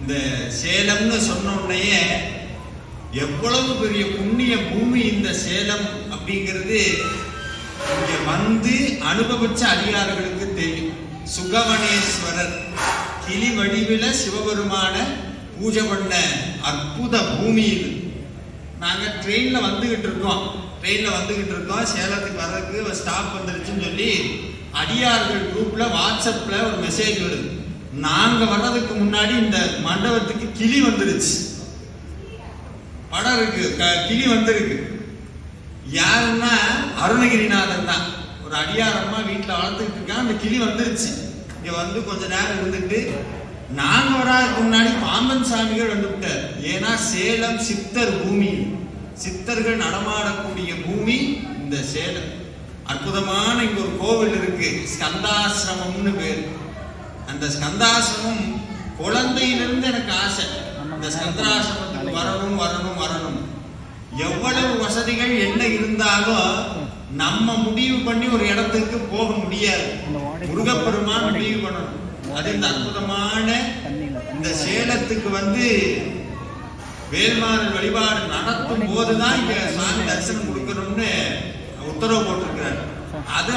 இந்த சேலம்னு சொன்ன எவ்வளவு பெரிய புண்ணிய பூமி இந்த சேலம் அப்படிங்கிறது இங்க வந்து அனுபவிச்ச அதிகாரிகளுக்கு தெரியும். சுகவனேஸ்வரர் கிளி வடிவில சிவபெருமான பூஜை பண்ண அற்புத பூமி இது. நாங்கள் ட்ரெயினில் வந்துக்கிட்டு இருக்கோம். ட்ரெயினில் வந்துக்கிட்டு இருக்கோம். சேலத்துக்கு வர்றதுக்கு ஸ்டாப் வந்துருச்சுன்னு சொல்லி அடியார்கள் குரூப்பில் வாட்ஸ்அப்பில் ஒரு மெசேஜ் வருது. நாங்க வர்றதுக்கு முன்னாடி இந்த மண்டபத்துக்கு கிளி வந்துருச்சு. படம் இருக்கு. க- கிளி வந்திருக்கு. யாருன்னா அருணகிரிநாதன் தான். ஒரு அடியாரமா வீட்டில் வளர்த்துக்கிட்டு இருக்கான். அந்த கிளி வந்துருச்சு. இங்க வந்து கொஞ்ச நேரம் இருந்துட்டு நாங்க வராதுக்கு முன்னாடி பாம்பன் சாமிகள் வந்து விட்டார். ஏன்னா சேலம் சித்தர் பூமி. சித்தர்கள் நடமாடக்கூடிய பூமி இந்த சேலம். அற்புதமான இங்க ஒரு கோவில் இருக்கு. ஸ்கந்தாசிரமம்னு பேர். அந்த ஸ்கந்தாசிரமம் குழந்தையிலிருந்து எனக்கு ஆசை. இந்த ஸ்கந்தாசிரமத்துக்கு வரணும் வரணும் வரணும். எவ்வளவு வசதிகள் என்ன இருந்தாலும் நம்ம முடிவு பண்ணி ஒரு இடத்துக்கு போக முடியாது. முருகப்பெருமான் முடிவு பண்ணணும். அது இந்த அற்புதமான இந்த சேலத்துக்கு வந்து வேல்மாறல் வழிபாடு நடத்தும் போதுதான் இங்க சாமி தரிசனம் கொடுக்கணும்னு உத்தரவு போட்டிருக்கிறார். அது